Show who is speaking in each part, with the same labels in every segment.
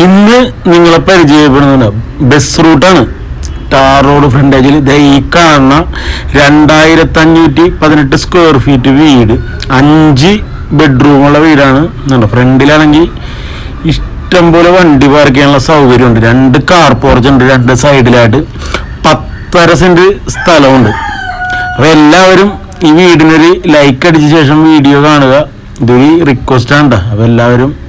Speaker 1: ഇന്ന് നിങ്ങളെ പരിചയപ്പെടുന്നത് ബസ് റൂട്ടാണ് ടാർ റോഡ് ഫ്രണ്ടേജിൽ ദേ ഈ കാണുന്ന രണ്ടായിരത്തി അഞ്ഞൂറ്റി പതിനെട്ട് സ്ക്വയർ ഫീറ്റ് വീട്. അഞ്ച് ബെഡ്റൂമുള്ള വീടാണ്. എന്നുണ്ട് ഫ്രണ്ടിലാണെങ്കിൽ ഇഷ്ടം പോലെ വണ്ടി പാർക്ക് ചെയ്യാനുള്ള സൗകര്യമുണ്ട്. രണ്ട് കാർ പോർച്ച് ഉണ്ട് രണ്ട് സൈഡിലായിട്ട് പത്തര സെന്റ് സ്ഥലമുണ്ട്. അപ്പോൾ എല്ലാവരും ഈ വീടിനൊരു ലൈക്ക് അടിച്ച ശേഷം വീഡിയോ കാണുക. ഇതൊരു റിക്വസ്റ്റ് ആണ് ട്ടോ. അപ്പൊ എല്ലാവരും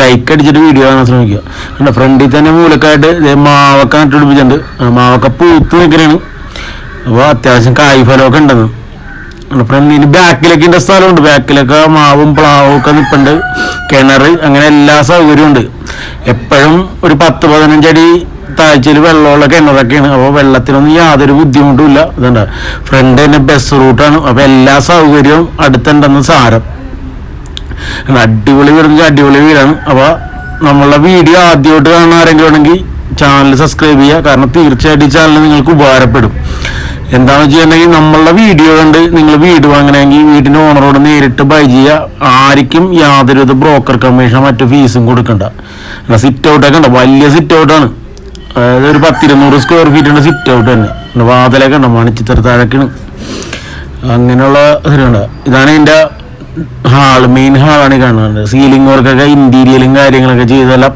Speaker 1: ലൈക്ക് അടിച്ചിട്ട് വീഡിയോ കാണാൻ ശ്രമിക്കുക. കണ്ടോ ഫ്രണ്ടിൽ തന്നെ മൂലക്കായിട്ട് മാവക്ക നട്ടുപിടിപ്പിച്ചിട്ടുണ്ട്. മാവക്ക പൂത്ത് നിൽക്കണാണ്. അപ്പോൾ അത്യാവശ്യം കായ് ഫലമൊക്കെ ഉണ്ടെന്ന്. ഫ്രണ്ടിന് ബാക്കിലൊക്കെ ഉണ്ട് സ്ഥലമുണ്ട്. ബാക്കിലൊക്കെ മാവും പ്ലാവും ഒക്കെ നിൽപ്പുണ്ട് കിണർ അങ്ങനെ എല്ലാ സൗകര്യവും ഉണ്ട്. എപ്പോഴും ഒരു പത്ത് പതിനഞ്ചടി താഴ്ചയിൽ വെള്ളമുള്ള കിണറൊക്കെയാണ്. അപ്പോൾ വെള്ളത്തിനൊന്നും യാതൊരു ബുദ്ധിമുട്ടും ഇല്ല. ഇതുണ്ട് ഫ്രണ്ട് തന്നെ ബസ് റൂട്ടാണ് അപ്പോൾ എല്ലാ സൗകര്യവും അടുത്തുണ്ടെന്ന് സാരം. അടിപൊളി വീടെന്ന് അടിപൊളി വീടാണ്. അപ്പോൾ നമ്മളുടെ വീഡിയോ ആദ്യമായിട്ട് കാണുന്ന ആരെങ്കിലും ഉണ്ടെങ്കിൽ ചാനൽ സബ്സ്ക്രൈബ് ചെയ്യുക. കാരണം തീർച്ചയായിട്ടും ഈ ചാനൽ നിങ്ങൾക്ക് ഉപകാരപ്പെടും. എന്താണെന്ന് വെച്ചിട്ടുണ്ടെങ്കിൽ നമ്മളുടെ വീഡിയോ കണ്ട് നിങ്ങൾ വീട് വാങ്ങണമെങ്കിൽ വീടിന്റെ ഓണറോട് നേരിട്ട് ബൈ ചെയ്യുക. ആർക്കും യാതൊരുവിധ ബ്രോക്കർ കമ്മീഷൻ മറ്റു ഫീസും കൊടുക്കണ്ട. സിറ്റ് ഔട്ടൊക്കെ ഉണ്ട്. വലിയ സിറ്റ് ഔട്ടാണ് അതായത് ഒരു പത്തിരുന്നൂറ് സ്ക്വയർ ഫീറ്റിന്റെ സിറ്റ് ഔട്ട് തന്നെ. വാതിലൊക്കെ ഉണ്ട്. മണിച്ചിത്ര താഴൊക്കെയാണ് അങ്ങനെയുള്ള ഇതാണ് ഇതിന്റെ ഹാൾ മെയിൻ ഹാളാണ് കാണുന്നത് സീലിംഗ് വർക്കൊക്കെ ഇന്റീരിയലും കാര്യങ്ങളൊക്കെ ചെയ്തെല്ലാം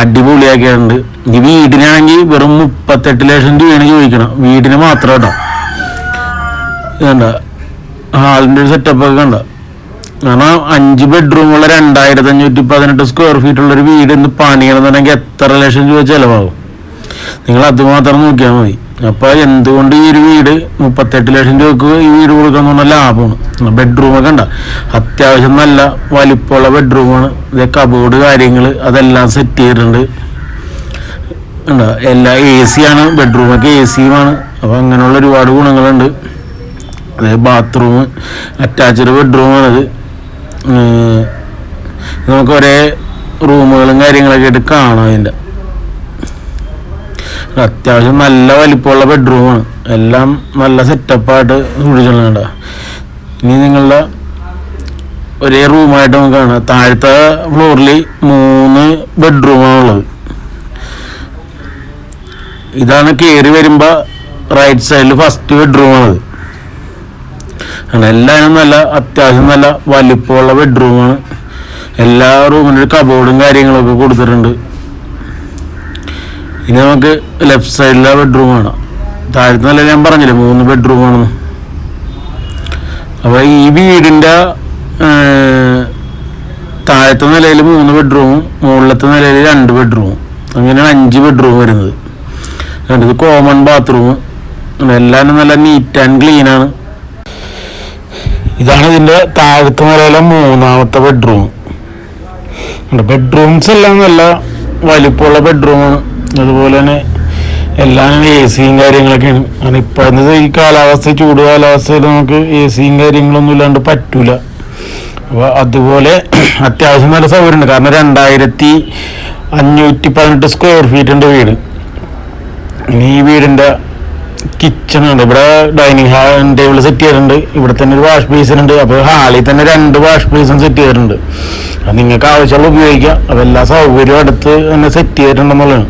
Speaker 1: അടിപൊളിയാക്കിയിട്ടുണ്ട്. ഈ വീടിനാണെങ്കിൽ വെറും മുപ്പത്തെട്ട് ലക്ഷം രൂപയാണ് ചോദിക്കണം വീടിന് മാത്രം കേട്ടോ. കണ്ട ഹാളിന്റെ ഒരു സെറ്റപ്പ് ഒക്കെ കണ്ട. കാരണം അഞ്ച് ബെഡ്റൂമുള്ള രണ്ടായിരത്തി അഞ്ഞൂറ്റി പതിനെട്ട് സ്ക്വയർ ഫീറ്റ് ഉള്ള ഒരു വീട് ഇന്ന് പണിയണമെന്നുണ്ടെങ്കിൽ എത്ര ലക്ഷം രൂപ ചിലവാകും? നിങ്ങൾ അത് മാത്രം നോക്കിയാൽ മതി. അപ്പോൾ എന്തുകൊണ്ട് ഈ ഒരു വീട് മുപ്പത്തെട്ട് ലക്ഷം രൂപക്ക് ഈ വീട് കൊടുക്കാന്ന് പറഞ്ഞാൽ ലാഭമാണ്? ബെഡ്റൂമൊക്കെ ഉണ്ട? അത്യാവശ്യം നല്ല വലിപ്പമുള്ള ബെഡ്റൂമാണ് ഇത് കബോർഡ് കാര്യങ്ങൾ അതെല്ലാം സെറ്റ് ചെയ്തിട്ടുണ്ട്. ഉണ്ടോ? എല്ലാ എ സി ആണ് ബെഡ്റൂമൊക്കെ എ സിയുമാണ് അപ്പോൾ അങ്ങനെയുള്ള ഒരുപാട് ഗുണങ്ങളുണ്ട്. അതായത് ബാത്റൂം അറ്റാച്ച്ഡ് ബെഡ്റൂമാണത് നമുക്ക് ഒരേ റൂമുകളും കാര്യങ്ങളൊക്കെ ആയിട്ട് കാണാം അതിന്റെ. അത്യാവശ്യം നല്ല വലിപ്പമുള്ള ബെഡ്റൂമാണ് എല്ലാം നല്ല സെറ്റപ്പായിട്ട് സൂക്ഷിച്ചിട്ടുണ്ട് ഇനി നിങ്ങളുടെ ഒരേ റൂമായിട്ട് നമുക്ക് കാണാം. താഴത്തെ ഫ്ലോറിൽ മൂന്ന് ബെഡ്റൂമാണുള്ളത് ഇതാണ് കയറി വരുമ്പോൾ റൈറ്റ് സൈഡിൽ ഫസ്റ്റ് ബെഡ്റൂമാണത് എല്ലാവരും നല്ല അത്യാവശ്യം നല്ല വലിപ്പമുള്ള ബെഡ്റൂമാണ് എല്ലാ റൂമിനും കബോർഡും കാര്യങ്ങളൊക്കെ കൊടുത്തിട്ടുണ്ട്. ഇനി നമുക്ക് ലെഫ്റ്റ് സൈഡിലെ ബെഡ്റൂം ആണ് താഴത്തെ നില ഞാൻ പറഞ്ഞില്ലേ മൂന്ന് ബെഡ്റൂം ആണെന്ന്. അപ്പോൾ ഈ വീടിന്റെ താഴത്തെ നിലയിൽ മൂന്ന് ബെഡ്റൂമും മുകളിലത്തെ നിലയിൽ രണ്ട് ബെഡ്റൂമും അങ്ങനെയാണ് അഞ്ച് ബെഡ്റൂം വരുന്നത്. രണ്ടത് കോമൺ ബാത്റൂം എല്ലാം നല്ല നീറ്റ് ആൻഡ് ക്ലീൻ ആണ്. ഇതാണ് ഇതിന്റെ താഴത്തെ നിലയിലെ മൂന്നാമത്തെ ബെഡ്റൂം ബെഡ്റൂംസ് എല്ലാം നല്ല വലിപ്പമുള്ള ബെഡ്റൂമാണ് അതുപോലെ തന്നെ എല്ലാം എ സിയും കാര്യങ്ങളൊക്കെയാണ് കാരണം ഇപ്പോഴത്തെ ഈ കാലാവസ്ഥ ചൂട് കാലാവസ്ഥയിൽ നമുക്ക് എ സിയും കാര്യങ്ങളൊന്നും ഇല്ലാണ്ട് പറ്റൂല. അപ്പോൾ അതുപോലെ അത്യാവശ്യം നല്ല സൗകര്യമുണ്ട്. കാരണം രണ്ടായിരത്തി അഞ്ഞൂറ്റി പതിനെട്ട് സ്ക്വയർ ഫീറ്റ് ഉണ്ട് വീട്. ഇനി ഈ വീടിന്റെ കിച്ചൺ ഉണ്ട്. ഇവിടെ ഡൈനിങ് ഹാൾ ടേബിൾ സെറ്റ് ചെയ്തിട്ടുണ്ട്. ഇവിടെ തന്നെ ഒരു വാഷ് ബേസിൻ ഉണ്ട്. അപ്പോൾ ഹാളിൽ തന്നെ രണ്ട് വാഷ് ബേസും സെറ്റ് ചെയ്തിട്ടുണ്ട്. അത് നിങ്ങൾക്ക് ആവശ്യമുള്ള ഉപയോഗിക്കാം. അപ്പോൾ എല്ലാ സൗകര്യവും അടുത്ത് തന്നെ സെറ്റ് ചെയ്തിട്ടുണ്ടെന്നുള്ളതാണ്.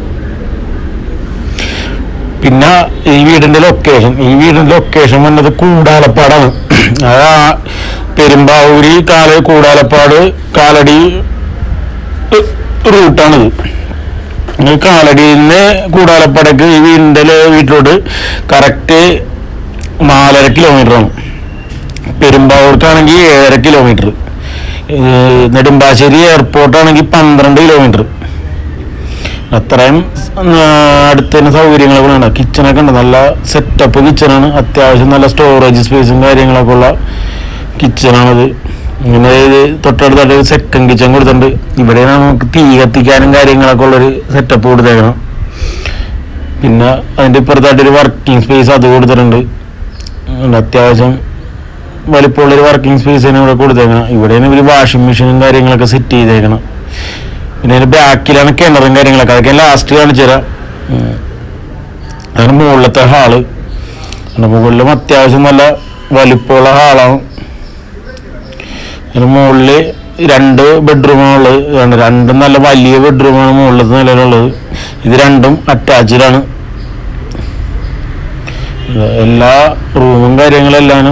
Speaker 1: പിന്നെ ഈ വീടിന്റെ ലൊക്കേഷൻ ഈ വീടിന്റെ ലൊക്കേഷൻ വന്നത് കൂടാലപ്പാടാണ്. അത് ആ പെരുമ്പാവൂരി കാല കൂടാലപ്പാട് കാലടി റൂട്ടാണിത്. കാലടിയിൽ നിന്ന് കൂടാലപ്പാടേക്ക് ഈ വീടിന്റെ വീട്ടിലോട്ട് കറക്റ്റ് നാലര കിലോമീറ്റർ ആണ്. പെരുമ്പാവൂർക്കാണെങ്കിൽ ഏഴര കിലോമീറ്റർ നെടുമ്പാശ്ശേരി എയർപോർട്ടാണെങ്കിൽ പന്ത്രണ്ട് കിലോമീറ്റർ അത്രയും ആ, അടുത്ത് തന്നെ സൗകര്യങ്ങളൊക്കെ ഉണ്ട്. കിച്ചണൊക്കെ ഉണ്ട്. നല്ല സെറ്റപ്പ് കിച്ചണാണ് അത്യാവശ്യം നല്ല സ്റ്റോറേജ് സ്പേസും കാര്യങ്ങളൊക്കെ ഉള്ള കിച്ചണാണത് ഇങ്ങനെ തൊട്ടടുത്തായിട്ട് സെക്കൻഡ് കിച്ചൺ കൊടുത്തിട്ടുണ്ട്. ഇവിടെയാണ് നമുക്ക് തീ കത്തിക്കാനും കാര്യങ്ങളൊക്കെ ഉള്ളൊരു സെറ്റപ്പ് കൊടുത്തേക്കണം പിന്നെ അതിന്റെ ഇപ്പുറത്തായിട്ടൊരു വർക്കിംഗ് സ്പേസ് അത് കൊടുത്തിട്ടുണ്ട്. അത്യാവശ്യം വലിപ്പമുള്ളൊരു വർക്കിംഗ് സ്പേസ് തന്നെ ഇവിടെ കൊടുത്തേക്കണം ഇവിടെയാണ് ഇവർ വാഷിംഗ് മെഷീനും കാര്യങ്ങളൊക്കെ സെറ്റ് ചെയ്തേക്കണം പിന്നെ അതിന്റെ ബാക്കിലാണ് കിണറും കാര്യങ്ങളൊക്കെ. അതൊക്കെ ലാസ്റ്റ് കാണിച്ചു തരാം. അതിന് മുകളിലത്തെ ഹാൾ. മുകളിലും അത്യാവശ്യം നല്ല വലിപ്പമുള്ള ഹാളാണ്. അതിന് മുകളിൽ രണ്ട് ബെഡ്റൂമാണുള്ളത് രണ്ട് നല്ല വലിയ ബെഡ്റൂമാണ് മുകളിലത്തെ നിലയിലുള്ളത്. ഇത് രണ്ടും അറ്റാച്ച്ഡാണ് എല്ലാ റൂമും കാര്യങ്ങളെല്ലാം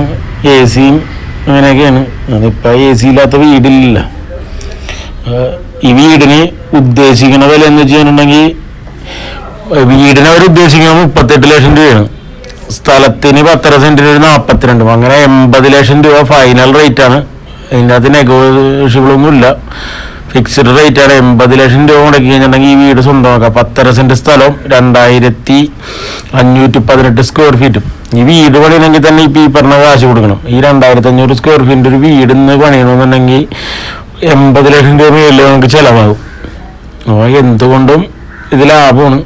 Speaker 1: എ സിയും അങ്ങനെയൊക്കെയാണ്. അതിപ്പോൾ എ സി ഇല്ലാത്ത വീടില്ല. ഈ വീടിന് ഉദ്ദേശിക്കുന്ന വില എന്ന് വെച്ചിട്ടുണ്ടെങ്കിൽ വീടിന് അവർ ഉദ്ദേശിക്കുന്നത് മുപ്പത്തെട്ട് ലക്ഷം രൂപയാണ്. സ്ഥലത്തിന് പത്തര സെന്റിന് ഒരു നാൽപ്പത്തിരണ്ടും അങ്ങനെ എൺപത് ലക്ഷം രൂപ ഫൈനൽ റേറ്റ് ആണ്. അതിന്റെ അകത്ത് നെഗോഷ്യബിളൊന്നും ഇല്ല ഫിക്സ്ഡ് റേറ്റ് ആണ്. എൺപത് ലക്ഷം രൂപ മുടക്കി കഴിഞ്ഞിട്ടുണ്ടെങ്കിൽ ഈ വീട് സ്വന്തമാക്കാം. പത്തര സെന്റ് സ്ഥലം രണ്ടായിരത്തി അഞ്ഞൂറ്റി പതിനെട്ട് സ്ക്വയർ ഫീറ്റും ഈ വീട് പണിയണമെങ്കിൽ തന്നെ ഇപ്പം ഈ പറഞ്ഞ കാശ് കൊടുക്കണം. ഈ രണ്ടായിരത്തി അഞ്ഞൂറ് സ്ക്വയർ ഫീറ്റിന്റെ ഒരു വീട് ഇന്ന് പണിയണമെന്നുണ്ടെങ്കിൽ എൺപത് ലക്ഷം രൂപ മേളിൽ നമുക്ക് ചിലവാകും. അപ്പോൾ എന്തുകൊണ്ടും ഇത് ലാഭമാണ്.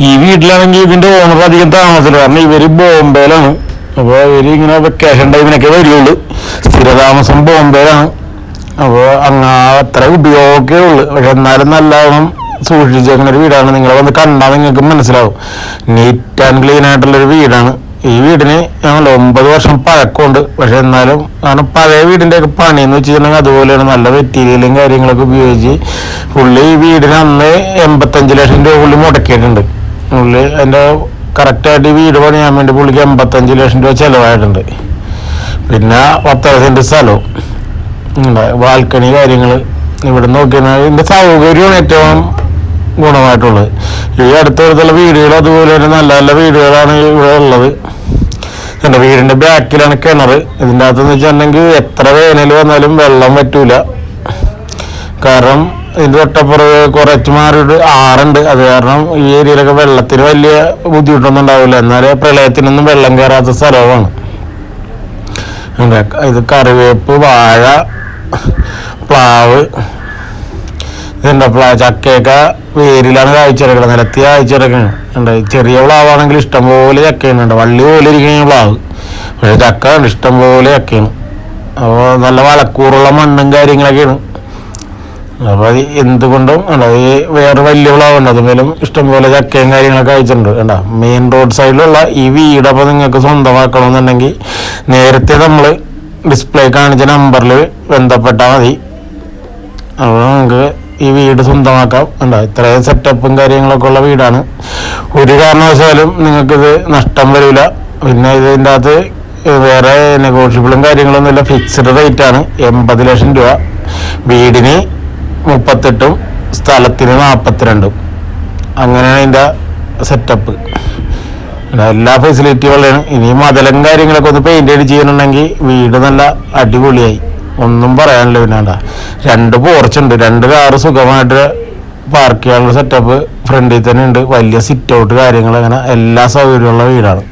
Speaker 1: ഈ വീട്ടിലാണെങ്കിൽ ഇതിന്റെ ഓണർ അധികം താമസമില്ല കാരണം ഇവർ ബോംബെയിലാണ്. അപ്പോൾ ഇവർ ഇങ്ങനെ വെക്കേഷൻ ടൈമിനൊക്കെ വരികയുള്ളൂ സ്ഥിരതാമസം ബോംബെയിലാണ്. അപ്പോൾ അങ്ങ അത്ര ഉപയോഗമൊക്കെ ഉള്ളു. പക്ഷെ എന്നാലും നല്ലവണ്ണം സൂക്ഷിച്ചേക്കുന്ന ഒരു വീടാണ്. നിങ്ങളെ വന്ന് കണ്ടാൽ നിങ്ങൾക്ക് മനസ്സിലാവും. നീറ്റ് ആൻഡ് ക്ലീൻ ആയിട്ടുള്ളൊരു വീടാണ്. ഈ വീടിന് ഞങ്ങൾ ഒമ്പത് വർഷം പഴക്കമുണ്ട്. പക്ഷെ എന്നാലും കാരണം പഴയ വീടിന്റെ ഒക്കെ പണി എന്ന് വെച്ചിട്ടുണ്ടെങ്കിൽ അതുപോലെയാണ് നല്ല മെറ്റീരിയലും കാര്യങ്ങളൊക്കെ ഉപയോഗിച്ച് പുള്ളി ഈ വീടിന് അന്ന് എൺപത്തഞ്ച് ലക്ഷം രൂപ പുള്ളി മുടക്കിയിട്ടുണ്ട്. പുള്ളി എന്റെ കറക്റ്റായിട്ട് ഈ വീട് പണിയാൻ വേണ്ടി പുള്ളിക്ക് എൺപത്തഞ്ച് ലക്ഷം രൂപ ചിലവായിട്ടുണ്ട്. പിന്നെ പത്തര സെന്റ് സ്ഥലവും ബാൽക്കണി കാര്യങ്ങൾ ഇവിടെ നോക്കിയാൽ ഇതിന്റെ സൗകര്യമാണ് ഏറ്റവും ഗുണമായിട്ടുള്ളത്. ഈ അടുത്തടുത്തുള്ള വീടുകൾ അതുപോലെ തന്നെ നല്ല നല്ല വീടുകളാണ് ഇവിടെ ഉള്ളത്. എന്റെ വീടിന്റെ ബാക്കിലാണ് കിണർ ഇതിന്റെ അകത്തെന്ന് വെച്ചിട്ടുണ്ടെങ്കിൽ എത്ര വേനൽ വന്നാലും വെള്ളം പറ്റൂല കാരണം ഇതിന്റെ തൊട്ടപ്പുറത്ത് കുറച്ച് മാറിയിട്ട് ആറുണ്ട്. അത് കാരണം ഈ ഏരിയയിലൊക്കെ വെള്ളത്തിന് വലിയ ബുദ്ധിമുട്ടൊന്നും ഉണ്ടാവില്ല. എന്നാലും പ്രളയത്തിനൊന്നും വെള്ളം കയറാത്ത സ്ഥലമാണ്. ഇത് കറിവേപ്പ് വാഴ പ്ലാവ് ഇതുണ്ട് ചക്കയൊക്കെ വേരിലാണ് കായ്ച്ചെടുക്കണം നിലത്തി കായ്ച്ചെടുക്കണം ഉണ്ട് ചെറിയ പ്ലാവാണെങ്കിൽ ഇഷ്ടംപോലെ ചക്കയുണ്ട് വള്ളി പോലെ ഇരിക്കുന്ന പ്ലാവ്. പക്ഷെ ചക്ക ഇഷ്ടംപോലെ ചക്കയാണ്. അപ്പോൾ നല്ല വളക്കൂറുള്ള മണ്ണും കാര്യങ്ങളൊക്കെയാണ്. അപ്പോൾ അത് എന്തുകൊണ്ടും ഈ വേറെ വലിയ പ്ലാവുണ്ട്. അതുമേലും ഇഷ്ടംപോലെ ചക്കയും കാര്യങ്ങളൊക്കെ അയച്ചിട്ടുണ്ട് കണ്ട? മെയിൻ റോഡ് സൈഡിലുള്ള ഈ വീടപ്പം നിങ്ങൾക്ക് സ്വന്തമാക്കണമെന്നുണ്ടെങ്കിൽ നേരത്തെ നമ്മൾ ഡിസ്പ്ലേ കാണിച്ച നമ്പറിൽ ബന്ധപ്പെട്ടാൽ മതി. അപ്പോൾ നമുക്ക് ഈ വീട് സ്വന്തമാക്കാം. ഉണ്ടോ ഇത്രയും സെറ്റപ്പും കാര്യങ്ങളൊക്കെ ഉള്ള വീടാണ്. ഒരു കാരണവശാലും നിങ്ങൾക്കിത് നഷ്ടം വരില്ല. പിന്നെ ഇതിന്റെ അകത്ത് വേറെ നെഗോഷ്യബിളും കാര്യങ്ങളൊന്നുമില്ല ഫിക്സ്ഡ് റേറ്റ് ആണ്. എൺപത് ലക്ഷം രൂപ. വീടിന് മുപ്പത്തെട്ടും സ്ഥലത്തിന് നാൽപ്പത്തിരണ്ടും അങ്ങനെയാണ് അതിന്റെ സെറ്റപ്പ് എല്ലാ ഫെസിലിറ്റികളും ഇനി മതലും കാര്യങ്ങളൊക്കെ ഒന്ന് പെയിന്റ് അടിച്ച് ചെയ്യണമെങ്കിൽ വീട് നല്ല അടിപൊളിയായി. ഒന്നും പറയാനില്ല പിന്നെ വേണ്ട രണ്ട് പോർച്ചുണ്ട് രണ്ട് കാറ് സുഖമായിട്ട് പാർക്ക് ചെയ്യാനുള്ള സെറ്റപ്പ് ഫ്രണ്ടിൽ തന്നെ ഉണ്ട്. വലിയ സിറ്റ് ഔട്ട് കാര്യങ്ങൾ അങ്ങനെ എല്ലാ സൗകര്യമുള്ള വീടാണ്.